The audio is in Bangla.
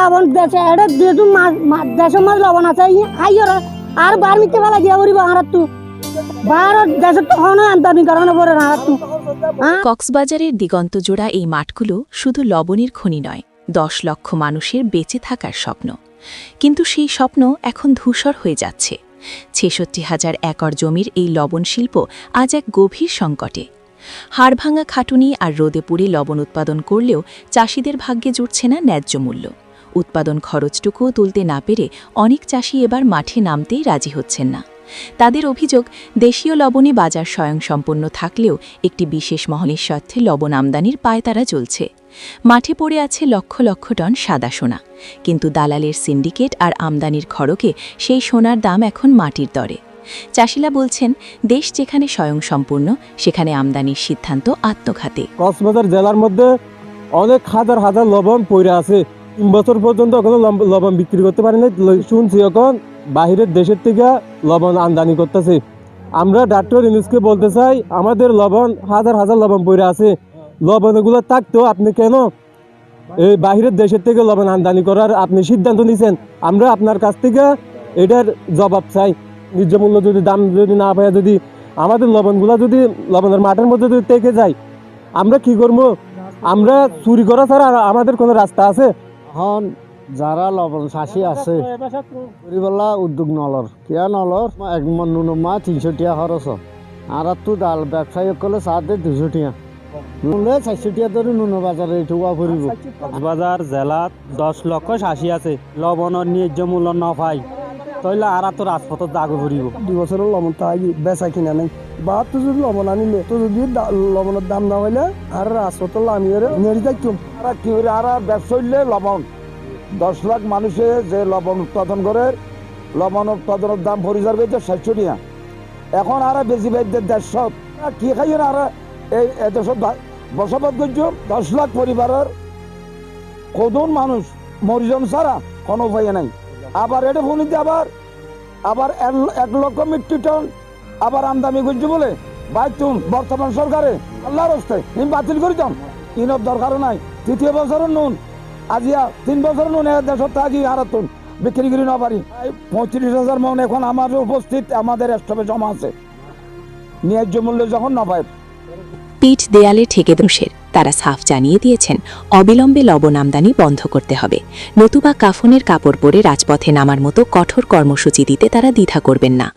লবণ দেশে এটা যেহেতু মাছ দেশের মাছ লবণ আছে আইয়র আর বার মিথ্যে ফেলা দিয়া করিব আর তু বার দেশের তু হ্যাঁ? দিগন্তজোড়া এই মাঠগুলো শুধু লবণের খনি নয়, দশ লক্ষ মানুষের বেঁচে থাকার স্বপ্ন। কিন্তু সেই স্বপ্ন এখন ধূসর হয়ে যাচ্ছে। ছেষট্টি হাজার একর জমির এই লবণ শিল্প আজ এক গভীর সংকটে। হাড়ভাঙা খাটুনি আর রোদে পুড়ে লবণ উৎপাদন করলেও চাষিদের ভাগ্যে জুটছে না ন্যায্য মূল্য। উৎপাদন খরচটুকুও তুলতে না পেরে অনেক চাষি এবার মাঠে নামতেই রাজি হচ্ছেন না। তাদের অভিযোগ, দেশীয় লবণে বাজার স্বয়ংসম্পন্ন থাকলেও একটি বিশেষ মহলের স্বার্থে লবণ আমদানির পায়তারা চলছে। মাঠে পড়ে আছে লক্ষ লক্ষ টন সাদা সোনা। কিন্তু দালালের সিন্ডিকেট আর আমদানির খড়কে সেই সোনার দাম এখন মাটির দরে। চাষিলা বলছেন, দেশ যেখানে স্বয়ংসম্পূর্ণ, সেখানে আমদানির সিদ্ধান্ত আত্মঘাতী। কক্সবাজার জেলার মধ্যে অনেক হাজার হাজার লবণ পড়ে আছে। তিন বছর পর্যন্ত লম- লবণ বিক্রি করতে পারি নাই। শুনছি এখন বাহিরের দেশের থেকে লবণ আমদানি করতেছে। আমরা ডাক্তার ইনুসকে বলতে চাই, আমাদের লবণ হাজার হাজার লবণ পড়ে আছে। লবণ এগুলো থাকতেও আপনি কেন? এই বাহিরের দেশের থেকে লবণ আমদানি করার আপনি সিদ্ধান্ত নিছেন। আমরা আপনার কাছ থেকে এটার জবাব চাই। ন্যায্য মূল্য যদি, দাম যদি না পায়, যদি আমাদের লবণগুলো যদি লবণের মাঠের মধ্যে যদি থেকে যায়, আমরা কি করব? আমরা চুরি করা ছাড়া আমাদের কোনো রাস্তা আছে? এখন যারা লবণ চাষি আছে করিবেলা উদ্যোগ নলর কিয়া নলর এক মন নুনমা তিনশো টিয়া খরচ আর তো ডাল ব্যবসায়ী সকলে সাথে দুশো টিয়া। নুনে চারশো টিয়া ধরে নুন বাজারে এটুকুয়া ফুরিব বাজার জেলাত দশ লক্ষ চাষি আছে। লবণের ন্যায্য মূল্য না তাইলে আর তো রাজপথত জাগো ফুরিব দুই বছরের লবণ তাই বেচা কিনা নাই। বা তো যদি লবণ আনিলে তো যদি লবণের দাম না হইলে আর রাজপথল আমি নেড়ি থাকতাম আর কি হইলে আর ব্যবসায়ীলে লবণ দশ লাখ মানুষে যে লবণ উৎপাদন করে লবণ উৎপাদনের দাম পরিচার পেয়েছে সাতশো টাকা এখন আর বেশি বেশি দেড়শো। কি খাই আর এই এদেশত বা- বসবাস করছ দশ লাখ পরিবারের কদন মানুষ মরিজন ছাড়া কোনো উপায় নাই। আবার এটা ফোনিতে আবার আবার এক- লক্ষ মেট্রিক টন আবার আমদানি করছে বলে। বাইতুন বর্তমান সরকারে আল্লাহর হস্তে নিম বাতিল করে যান ইনর দরকার নাই, তৃতীয় বছরের নুন আজিয়া তিন বছর নুন দেশত থাকি হারাতুন বিক্রি করি না পারি। পঁয়ত্রিশ হাজার মন এখন আমার উপস্থিত, আমাদের স্টপে জমা আছে। ন্যায্য মূল্য যখন না পিঠ দেয়ালে ঠেকে দোষের তারা সাফ জানিয়ে দিয়েছেন, অবিলম্বে লবণ আমদানি বন্ধ করতে হবে। নতুবা কাফনের কাপড় পরে রাজপথে নামার মতো কঠোর কর্মসূচি দিতে তারা দ্বিধা করবেন না।